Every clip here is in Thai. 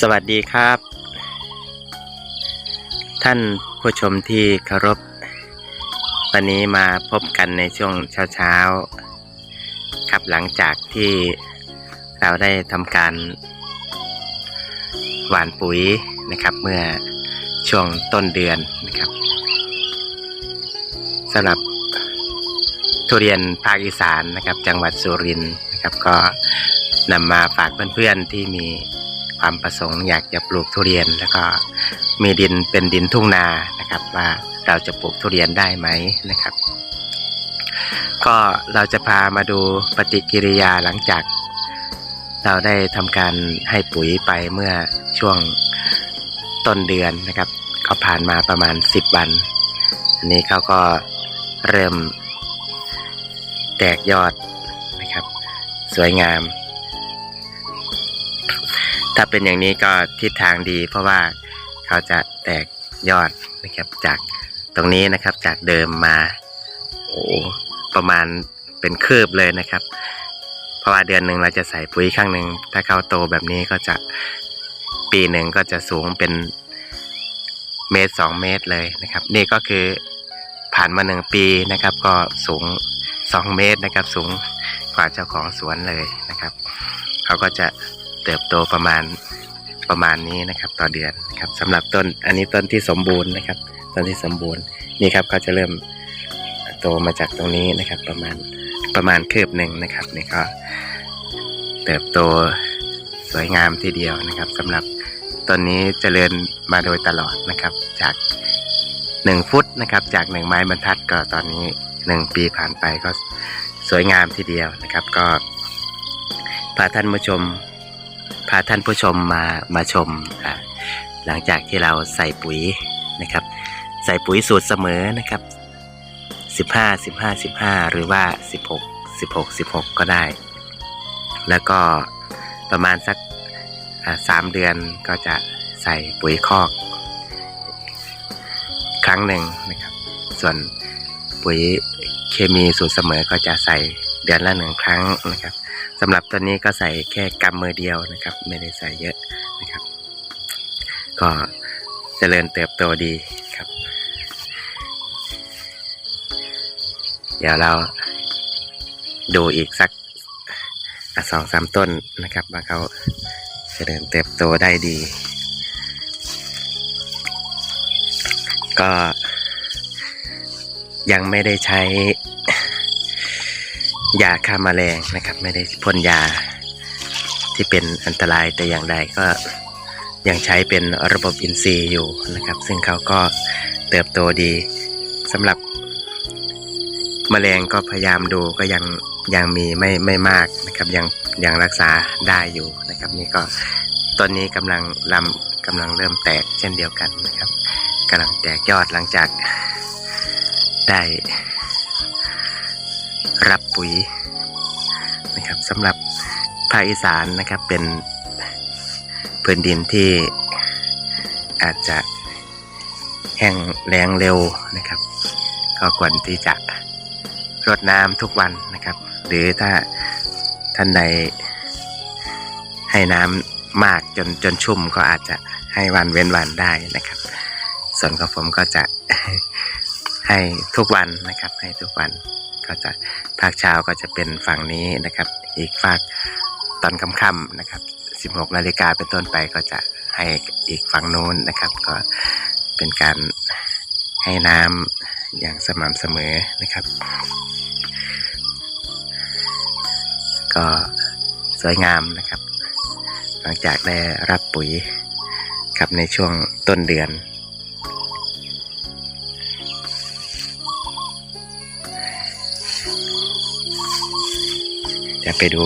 สวัสดีครับ ท่านผู้ชมที่เคารพ วันนี้มาพบกันในช่วงเช้าๆครับหลังจากที่เราได้ทำการ หว่านปุ๋ยนะครับ เมื่อช่วงต้นเดือนนะครับสำหรับทุเรียนภาคอีสานนะครับ จังหวัดสุรินทร์นะครับ ก็นำมาฝากเพื่อนๆที่มี ความประสงค์อยากจะปลูกทุเรียน แล้วก็มีดินเป็นดินทุ่งนานะครับ ว่าเราจะปลูกทุเรียนได้ไหมนะครับ ก็เราจะพามาดูปฏิกิริยาหลังจาก เราได้ทำการให้ปุ๋ยไปเมื่อช่วงต้นเดือนนะครับ ก็ผ่านมาประมาณ 10 วันอันนี้เขาก็เริ่มแตกยอดนะครับ สวยงาม ถ้าเป็นอย่างนี้ก็ทิศทางดี เพราะว่าเขาจะแตกยอดนะครับจากตรงนี้นะครับจากเดิมมาโอ้ประมาณเป็นคืบเลยนะครับ เพราะว่าเดือนหนึ่งเราจะใส่ปุ๋ยครั้งหนึ่งถ้าเขาโตแบบนี้ก็จะปีหนึ่งก็จะสูงเป็นเมตรสองเมตรเลยนะครับ นี่ก็คือผ่านมาหนึ่งปีนะครับ ก็สูงสองเมตรนะครับ สูงกว่าเจ้าของสวนเลยนะครับ เขาก็จะ เติบโตประมาณประมาณนี้นะครับ ต่อเดือนครับสำหรับต้นอันนี้ต้นที่สมบูรณ์นะครับ ต้นที่สมบูรณ์นี่ครับเขาจะเริ่มโตมาจากตรงนี้นะครับ ประมาณประมาณคืบหนึ่งนะครับนี่ก็เติบโตสวยงามทีเดียวนะครับสำหรับต้นนี้เจริญมาโดยตลอดนะครับ จากหนึ่งฟุตนะครับ จากหนึ่งไม้บรรทัดก็ตอนนี้หนึ่งปีผ่านไปก็สวยงามทีเดียวนะครับ ก็พาท่านผู้ชม พาท่านผู้ชมมามาชมหลังจากที่เราใส่ปุ๋ยนะครับ ใส่ปุ๋ยสูตรเสมอนะครับ 15 15 15 หรือว่า 16 16 16 ก็ได้ แล้วก็ประมาณสักสามเดือนก็จะใส่ปุ๋ยคอก ครั้งหนึ่งนะครับ ส่วนปุ๋ยเคมีสูตรเสมอก็จะใส่เดือนละหนึ่งครั้งนะครับ สำหรับตัวนี้ก็ใส่แค่กำมือเดียวนะครับ ไม่ได้ใส่เยอะนะครับ ก็เจริญเติบโตดีครับ เดี๋ยวเราดูอีกสักสองสามต้นนะครับ ว่าเขาเจริญเติบโตได้ดี ก็ยังไม่ได้ใช้ ยาฆ่าแมลงนะครับ ไม่ได้พ่นยาที่เป็นอันตรายแต่อย่างใดก็ยังใช้เป็นระบบอินทรีย์อยู่นะครับ ซึ่งเขาก็เติบโตดีสำหรับแมลงก็พยายามดูก็ยังยังมีไม่ไม่มากนะครับยังยังรักษาได้อยู่นะครับ นี่ก็ต้นนี้กำลังลำกำลังเริ่มแตกเช่นเดียวกันนะครับกำลังแตกยอดหลังจากได้ รับปุ๋ยนะครับสำหรับภาคอีสานนะครับเป็นพื้นดินที่อาจจะแห้งแล้งเร็วนะครับ ก็ควรที่จะรดน้ำทุกวันนะครับ หรือถ้าท่านใดให้น้ำมากจนจนชุ่มก็อาจจะให้วันเว้นวันได้นะครับ ส่วนของผมก็จะให้ทุกวันนะครับ ให้ทุกวัน ก็จะภาคเช้าก็จะเป็นฝั่งนี้นะครับ อีกฝากตอนค่ำๆนะครับ 16นาฬิกาเป็นต้นไปก็จะให้อีกฝั่งนู้นนะครับ ก็เป็นการให้น้ำอย่างสม่ำเสมอนะครับ ก็สวยงามนะครับ หลังจากได้รับปุ๋ยครับในช่วงต้นเดือน จะไปดู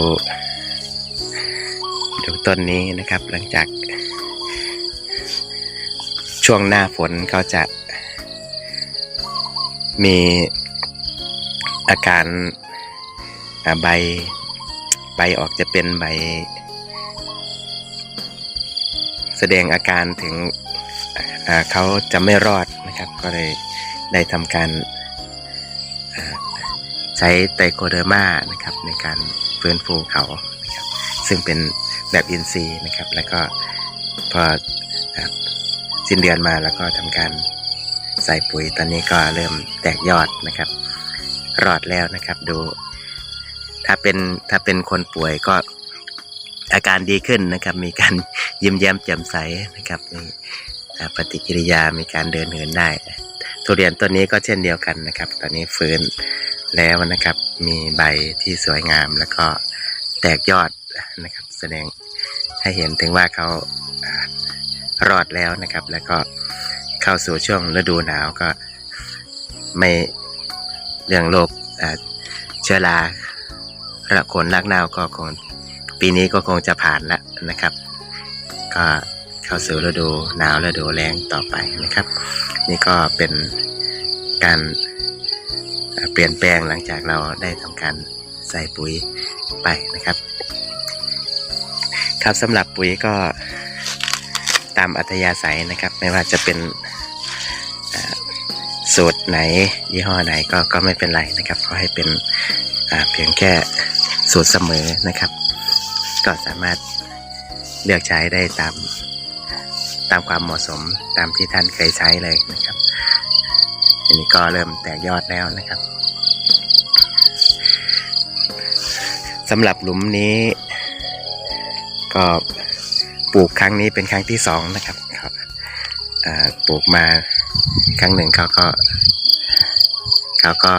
ดูต้นนี้นะครับ หลังจาก ช่วงหน้าฝนเขาจะ มีอาการใบใบออกจะเป็นใบ แสดงอาการถึงเขาจะไม่รอดนะครับ ก็เลยได้ทำการใช้ไตรโคเดอร์มานะครับในการ ฟื้นฟูเขานะครับซึ่งเป็นแบบอินทรีย์นะครับ แล้วก็พอสิ้นเดือนมาแล้วก็ทำการใส่ปุ๋ยตอนนี้ก็เริ่มแตกยอดนะครับ รอดแล้วนะครับดู ถ้าเป็นถ้าเป็นคนป่วยก็อาการดีขึ้นนะครับ มีการยิ้มแย้มแจ่มใสนะครับมีปฏิกิริยามีการเดินเหินได้ ทุเรียนต้นนี้ก็เช่นเดียวกันนะครับ ตอนนี้ฟื้น แล้วนะครับ มีใบที่สวยงามแล้วก็แตกยอดนะครับ แสดงให้เห็นถึงว่าเขาอรอดแล้วนะครับ แล้วก็เข้าสู่ช่วงฤดูหนาวก็ไม่เรื่องโรคเชื้อราระคนรากน่าก็คงปีนี้ก็คงจะผ่านแล้วนะครับ ก็เข้าสู่ฤดูหนาวฤดูแรงต่อไปนะครับ นี่ก็เป็นการเปลี่ยนแปลงหลังจากเราได้ทำการใส่ปุ๋ยไปนะครับ ครับสำหรับปุ๋ยก็ตามอัธยาศัยนะครับ ไม่ว่าจะเป็นสูตรไหนยี่ห้อไหนก็ก็ไม่เป็นไรนะครับขอให้เป็นเพียงแค่สูตรเสมอนะครับ ก็สามารถเลือกใช้ได้ตาม ตามความเหมาะสมตามที่ท่านเคยใช้เลยนะครับ อันนี้ก็เริ่มแตกยอดแล้วนะครับสำหรับหลุมนี้ ก็ปลูกครั้งนี้เป็นครั้งที่สองนะครับปลูกมาครั้งหนึ่งเขาก็เขาก็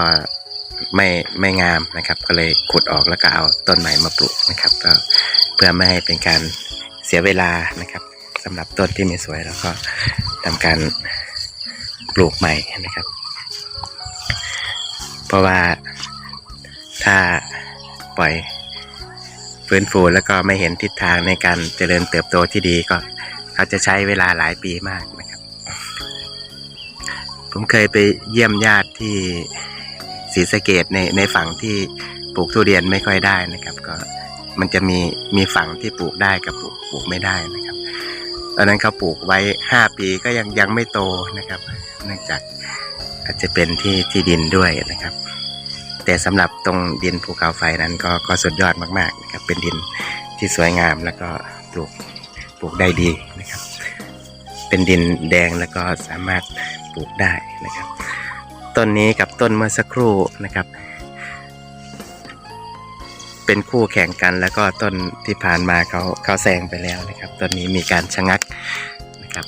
ไม่ไม่งามนะครับ ก็เลยขุดออกแล้วก็เอาต้นใหม่มาปลูกนะครับ ก็เพื่อไม่ให้เป็นการเสียเวลานะครับ สำหรับต้นที่ไม่สวยแล้วก็ทำการปลูกใหม่นะครับ เพราะว่าถ้าปล่อยฟื้นฟูแล้วก็ไม่เห็นทิศทางในการเจริญเติบโตที่ดีก็เขาจะใช้เวลาหลายปีมากนะครับ ผมเคยไปเยี่ยมญาติที่ศรีสะเกดในในฝั่งที่ปลูกทุเรียนไม่ค่อยได้นะครับ ก็มันจะมีมีฝั่งที่ปลูกได้กับปลูกปลูกไม่ได้นะครับ ตอนนั้นเขาปลูกไว้ห้าปีก็ยังยังไม่โตนะครับ เนื่องจากอาจจะเป็นที่ที่ดินด้วยนะครับ แต่สำหรับตรงดินภูเขาไฟนั้นก็ก็สุดยอดมากๆนะครับ เป็นดินที่สวยงามแล้วก็ปลูกปลูกได้ดีนะครับ เป็นดินแดงแล้วก็สามารถปลูกได้นะครับ ต้นนี้กับต้นเมื่อสักครู่นะครับ เป็นคู่แข่งกัน แล้วก็ต้นที่ผ่านมาเขาเขาแซงไปแล้วนะครับต้นนี้มีการชะงักนะครับ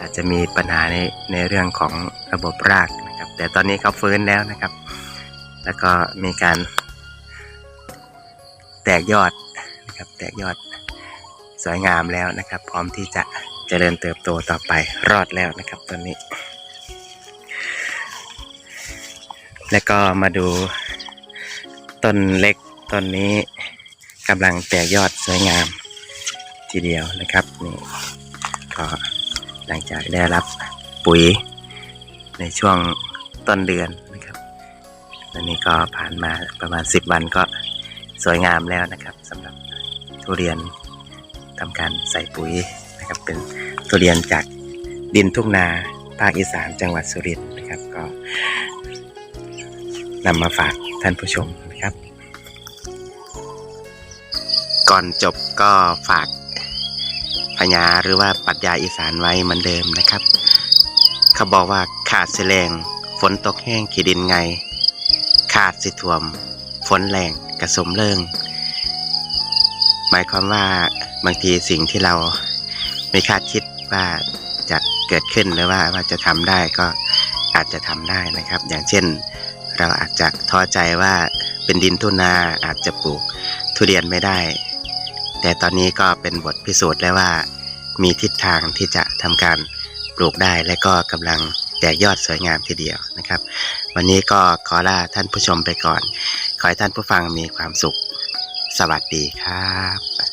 อาจจะมีปัญหาในในเรื่องของระบบรากนะครับ แต่ตอนนี้เขาฟื้นแล้วนะครับ แล้วก็มีการ แตกยอดนะครับแตกยอดสวยงามแล้วนะครับ พร้อมที่จะเจริญเติบโตต่อไปรอดแล้วนะครับต้นนี้ แล้วก็มาดูต้นเล็ก ต้นนี้กำลังแตกยอดสวยงามทีเดียวนะครับนี่ก็หลังจากได้รับปุ๋ยในช่วงต้นเดือนนะครับอันนี้ก็ผ่านมาประมาณ 10 วันก็สวยงามแล้วนะครับสำหรับทุเรียนทำการใส่ปุ๋ยนะครับเป็นทุเรียนจากดินทุ่งนาภาคอีสานจังหวัดสุรินทร์นะครับก็นำมาฝากท่านผู้ชมนะครับ ก่อนจบก็ฝากพญาหรือว่าปรัชญาอีสานไว้เหมือนเดิมนะครับ เขาบอกว่าขาดเสลงฝนตกแห้งขีดินไง ขาดสิท่วม ฝนแรงกระสมเริงหมายความว่าบางทีสิ่งที่เราไม่คาดคิดว่าจะเกิดขึ้นหรือว่าว่าจะทำได้ก็อาจจะทำได้นะครับ อย่างเช่น เราอาจจะท้อใจว่าเป็นดินทุ่งนาอาจจะปลูกทุเรียนไม่ได้ แต่ตอนนี้ก็เป็นบทพิสูจน์แล้วว่า มีทิศทางที่จะทำการปลูกได้และก็กำลังแตกยอดสวยงามทีเดียวนะครับ วันนี้ก็ขอลาท่านผู้ชมไปก่อน ขอให้ท่านผู้ฟังมีความสุข สวัสดีครับ